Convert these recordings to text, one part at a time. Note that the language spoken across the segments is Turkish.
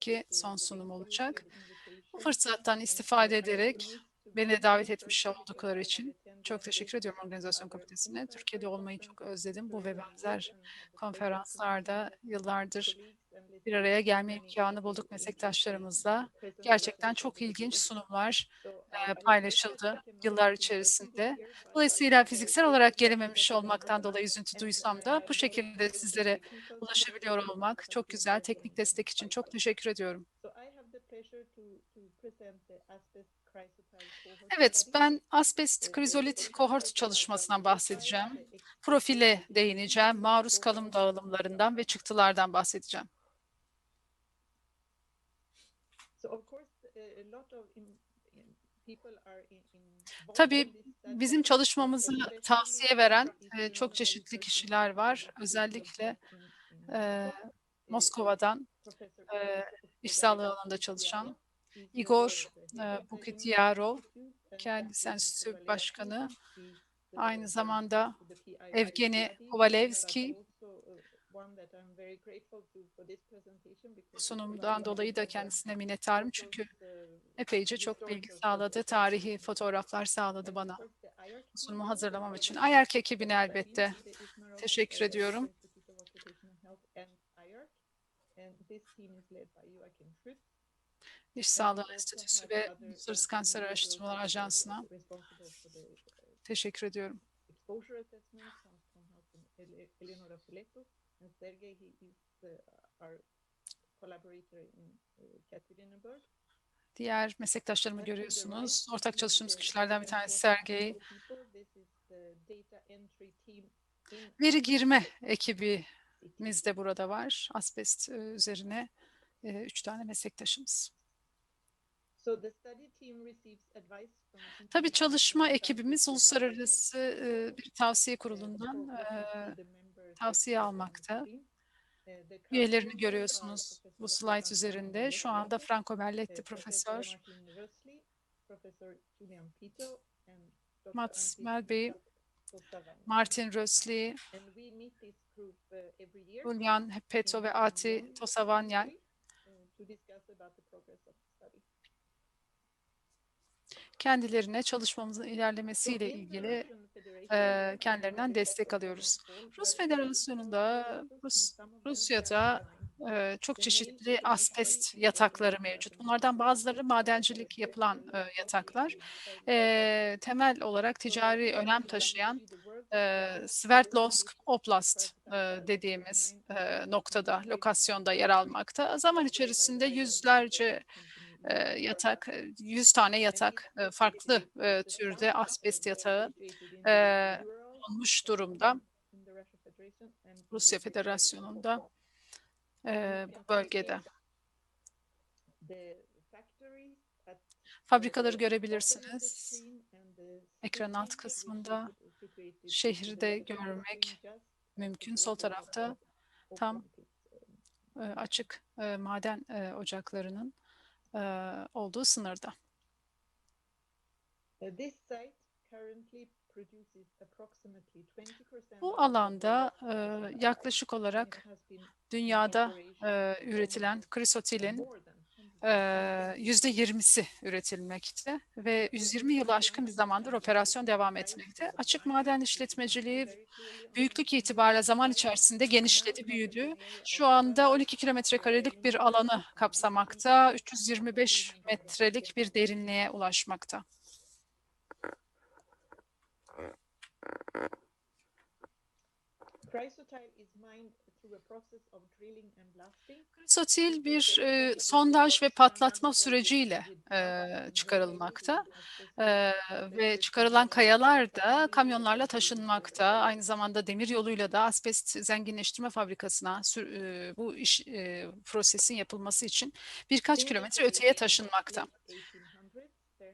ki son sunum olacak. Bu fırsattan istifade ederek beni davet etmiş oldukları için çok teşekkür ediyorum organizasyon komitesine. Türkiye'de olmayı çok özledim. Bu ve benzer konferanslarda yıllardır bir araya gelme imkanı bulduk meslektaşlarımızla. Gerçekten çok ilginç sunumlar e, paylaşıldı yıllar içerisinde. Dolayısıyla fiziksel olarak gelememiş olmaktan dolayı üzüntü duysam da bu şekilde sizlere ulaşabiliyor olmak çok güzel. Teknik destek için çok teşekkür ediyorum. Evet, ben asbest krizolit kohort çalışmasından bahsedeceğim. Profile değineceğim, maruz kalım dağılımlarından ve çıktılardan bahsedeceğim. Tabii bizim çalışmamızı tavsiye veren e, çok çeşitli kişiler var. Özellikle e, Moskova'dan e, iş sağlığı alanında çalışan Igor e, Bukityarov, kendisi enstitü başkanı. Aynı zamanda Evgeni Kovalevski, sunumdan dolayı da kendisine minnettarım çünkü epeyce çok bilgi sağladı, tarihi fotoğraflar sağladı bana sunumu hazırlamam için. AYERK ekibine elbette teşekkür ediyorum. İş Sağlığı Enstitüsü ve Uluslararası Kanser Araştırmalar Ajansı'na teşekkür ediyorum. Diğer meslektaşlarımı görüyorsunuz. Ortak çalıştığımız kişilerden bir tanesi Sergey. Veri girme ekibimiz de burada var. Asbest üzerine üç tane meslektaşımız. Tabii çalışma ekibimiz uluslararası bir tavsiye kurulundan tavsiye almakta. Üyelerini görüyorsunuz bu slide üzerinde. Şu anda Franco Belletti profesör, Mats Melby, Martin Rösli, Ulyan Peto ve Ati Tosavanyan kendilerine çalışmamızın ilerlemesiyle ilgili e, kendilerinden destek alıyoruz. Rus Federasyonu'nda, Rus, Rusya'da e, çok çeşitli asbest yatakları mevcut. Bunlardan bazıları madencilik yapılan e, yataklar. E, temel olarak ticari önem taşıyan e, Sverdlovsk Oblast e, dediğimiz e, noktada, lokasyonda yer almakta. Zaman içerisinde yüzlerce yatak, 100 tane yatak, farklı türde asbest yatağı olmuş durumda. Rusya Federasyonu'nda bu bölgede. Fabrikaları görebilirsiniz. Ekran alt kısmında şehri de görmek mümkün. Sol tarafta tam açık maden ocaklarının olduğu sınırda. Bu alanda yaklaşık olarak dünyada üretilen krisotilin yüzde yirmisi üretilmekte ve 120 yılı aşkın bir zamandır operasyon devam etmekte. Açık maden işletmeciliği büyüklük itibariyle zaman içerisinde genişledi, büyüdü. Şu anda 12 kilometre karelik bir alanı kapsamakta, 325 metrelik bir derinliğe ulaşmakta. Sotil bir e, sondaj ve patlatma süreciyle e, çıkarılmakta. e, ve çıkarılan kayalar da kamyonlarla taşınmakta. Aynı zamanda demir yoluyla da asbest zenginleştirme fabrikasına e, bu iş e, prosesin yapılması için birkaç kilometre öteye taşınmakta.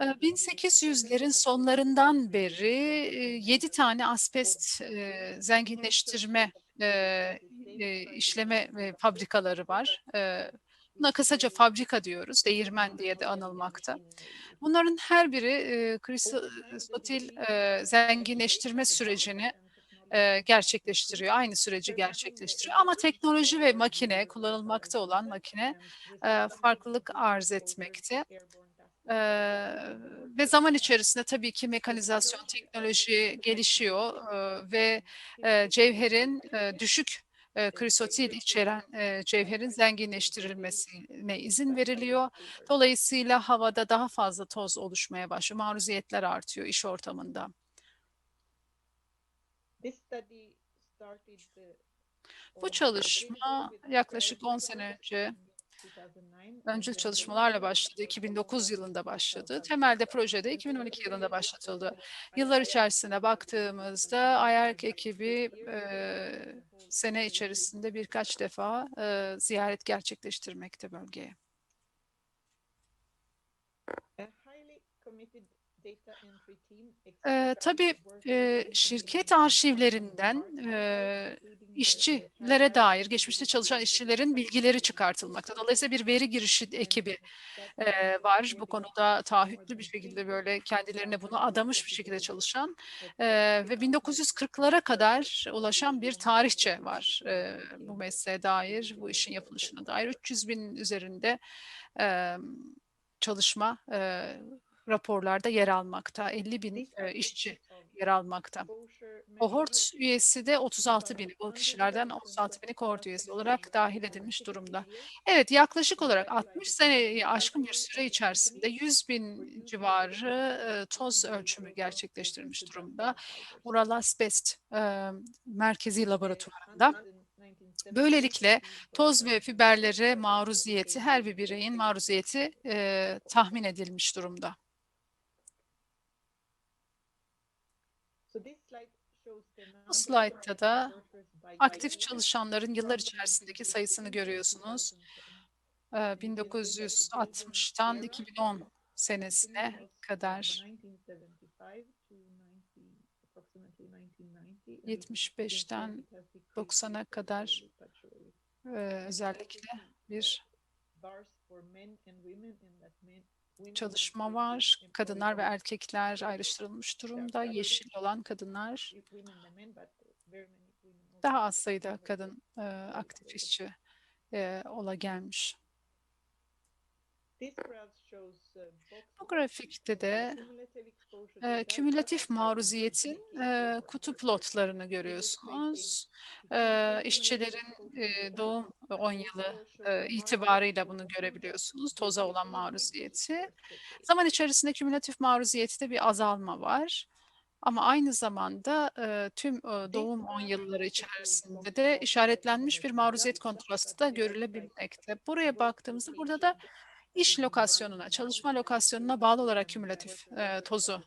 1800'lerin sonlarından beri 7 tane asbest zenginleştirme işleme fabrikaları var. Buna kısaca fabrika diyoruz, değirmen diye de anılmakta. Bunların her biri kristotil zenginleştirme sürecini e, gerçekleştiriyor. Aynı süreci gerçekleştiriyor. Ama teknoloji ve makine, kullanılmakta olan makine e, farklılık arz etmekte. Ee, ve zaman içerisinde tabii ki mekanizasyon teknoloji gelişiyor e, ve e, cevherin e, düşük e, krisotil içeren e, cevherin zenginleştirilmesine izin veriliyor. Dolayısıyla havada daha fazla toz oluşmaya başlıyor. Maruziyetler artıyor iş ortamında. Bu çalışma yaklaşık 10 sene önce öncül çalışmalarla başladı. 2009 yılında başladı. Temelde projede 2012 yılında başlatıldı. Yıllar içerisinde baktığımızda AYARK ekibi e, sene içerisinde birkaç defa e, ziyaret gerçekleştirmekte bölgeye. E, tabii e, şirket arşivlerinden e, işçilere dair, geçmişte çalışan işçilerin bilgileri çıkartılmakta. Dolayısıyla bir veri girişi ekibi e, var. Bu konuda taahhütlü bir şekilde böyle kendilerine bunu adamış bir şekilde çalışan e, ve 1940'lara kadar ulaşan bir tarihçe var e, bu mesleğe dair, bu işin yapılışına dair. 300 bin üzerinde e, çalışma e, raporlarda yer almakta. 50 bin e, işçi yer almakta. Kohort üyesi de 36 bin. Bu kişilerden 36 bini kohort üyesi olarak dahil edilmiş durumda. Evet yaklaşık olarak 60 seneyi aşkın bir süre içerisinde 100 bin civarı e, toz ölçümü gerçekleştirilmiş durumda. Ural Asbest e, Merkezi Laboratuvarında. Böylelikle toz ve fiberlere maruziyeti, her bir bireyin maruziyeti e, tahmin edilmiş durumda. Bu slaytta da aktif çalışanların yıllar içerisindeki sayısını görüyorsunuz. 1960'tan 2010 senesine kadar 75'ten 90'a kadar özellikle bir çalışma var. Kadınlar ve erkekler ayrıştırılmış durumda. Yeşil olan kadınlar daha az sayıda kadın e, aktif işçi e, ola gelmiş. Bu grafikte de e, kümülatif maruziyetin e, kutu plotlarını görüyorsunuz. E, işçilerin e, doğum 10 yılı e, itibarıyla bunu görebiliyorsunuz. Toza olan maruziyeti. Zaman içerisinde kümülatif maruziyette bir azalma var. Ama aynı zamanda e, tüm e, doğum 10 yılları içerisinde de işaretlenmiş bir maruziyet kontrastı da görülebilmekte. Buraya baktığımızda burada da iş lokasyonuna, çalışma lokasyonuna bağlı olarak kümülatif e, tozu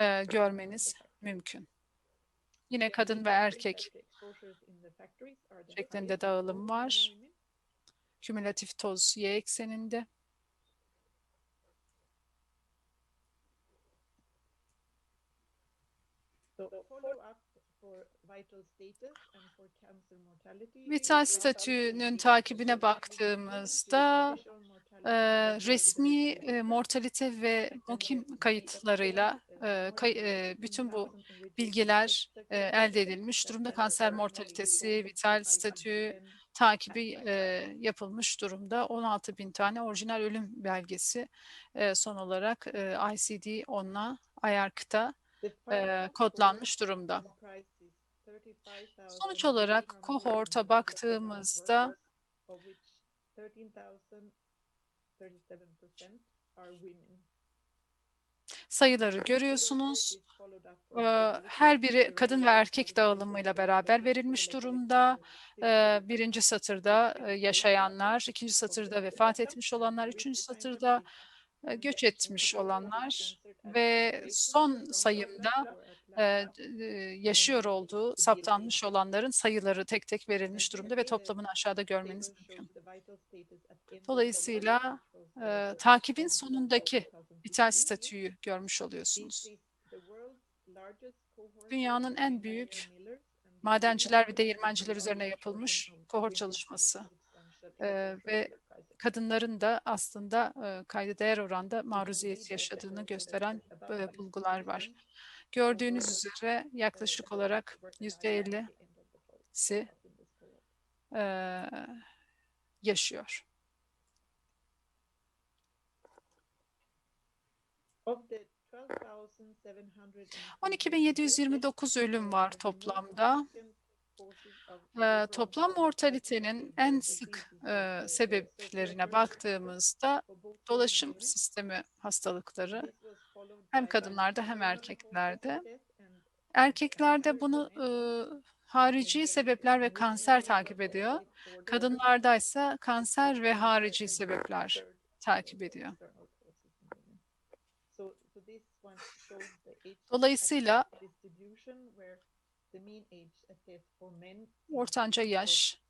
e, görmeniz mümkün. Yine kadın ve erkek şeklinde dağılım var. Kümülatif toz y ekseninde. Vital statünün takibine baktığımızda resmi mortalite ve MOKİM kayıtlarıyla kay, bütün bu bilgiler elde edilmiş durumda. Kanser mortalitesi, vital statü takibi yapılmış durumda. 16 bin tane orijinal ölüm belgesi son olarak e, ICD-10'la IARC'ta kodlanmış durumda. Sonuç olarak kohorta baktığımızda sayıları görüyorsunuz. Her biri kadın ve erkek dağılımıyla beraber verilmiş durumda. Birinci satırda yaşayanlar, ikinci satırda vefat etmiş olanlar, üçüncü satırda göç etmiş olanlar ve son sayımda yaşıyor olduğu saptanmış olanların sayıları tek tek verilmiş durumda ve toplamını aşağıda görmeniz mümkün. Dolayısıyla e, takibin sonundaki vital statüyü görmüş oluyorsunuz. Dünyanın en büyük madenciler ve değirmenciler üzerine yapılmış kohort çalışması e, ve kadınların da aslında e, kayda değer oranda maruziyet yaşadığını gösteren e, bulgular var. Gördüğünüz üzere yaklaşık olarak yüzde 50'si eee, yaşıyor. Of the 12,729 12.729 ölüm var toplamda. Eee, toplam mortalitenin en sık eee, sebeplerine baktığımızda dolaşım sistemi hastalıkları hem kadınlarda hem erkeklerde. Erkeklerde bunu eee, harici sebepler ve kanser takip ediyor. Kadınlarda ise kanser ve harici sebepler takip ediyor. Dolayısıyla ortanca yaş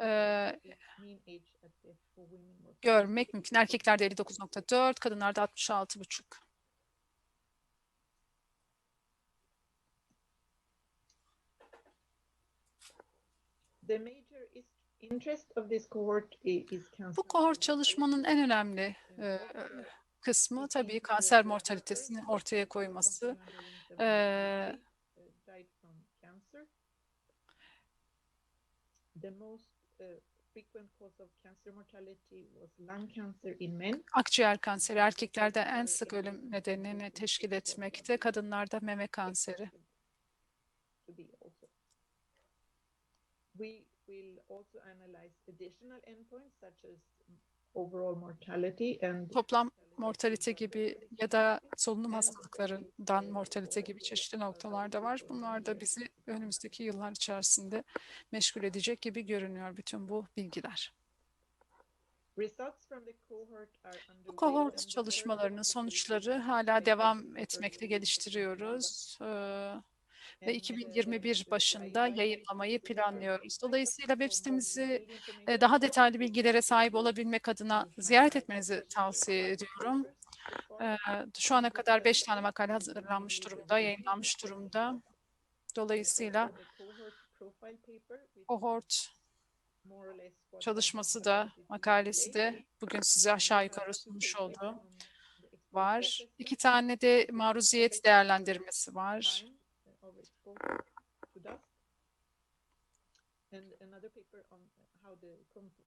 eee, görmek mümkün. Erkeklerde 59.4, kadınlarda 66.5. The major is- interest of this cohort i- is cancer. Bu kohort çalışmanın en önemli eee, kısmı tabii kanser mortalitesini ortaya koyması. Akciğer kanseri erkeklerde en sık ölüm nedenini teşkil etmekte, kadınlarda meme kanseri. to be also. We will also analyze additional endpoints such as overall mortality and Toplam mortalite gibi ya da solunum hastalıklarından mortalite gibi çeşitli noktalarda var. Bunlar da bizi önümüzdeki yıllar içerisinde meşgul edecek gibi görünüyor bütün bu bilgiler. Bu kohort çalışmalarının sonuçları hala devam etmekte, geliştiriyoruz. Ee, ve and, uh, 2021 the başında yayınlamayı planlıyoruz. Dolayısıyla web sitemizi e, daha detaylı bilgilere sahip olabilmek adına ziyaret etmenizi tavsiye ediyorum. Ee, Şu ana kadar 5 tane makale hazırlanmış durumda, yayınlanmış durumda. Dolayısıyla cohort çalışması da, makalesi de bugün size aşağı yukarı sunmuş olduğum var. İki tane de maruziyet değerlendirmesi var. To dust. And another paper on how the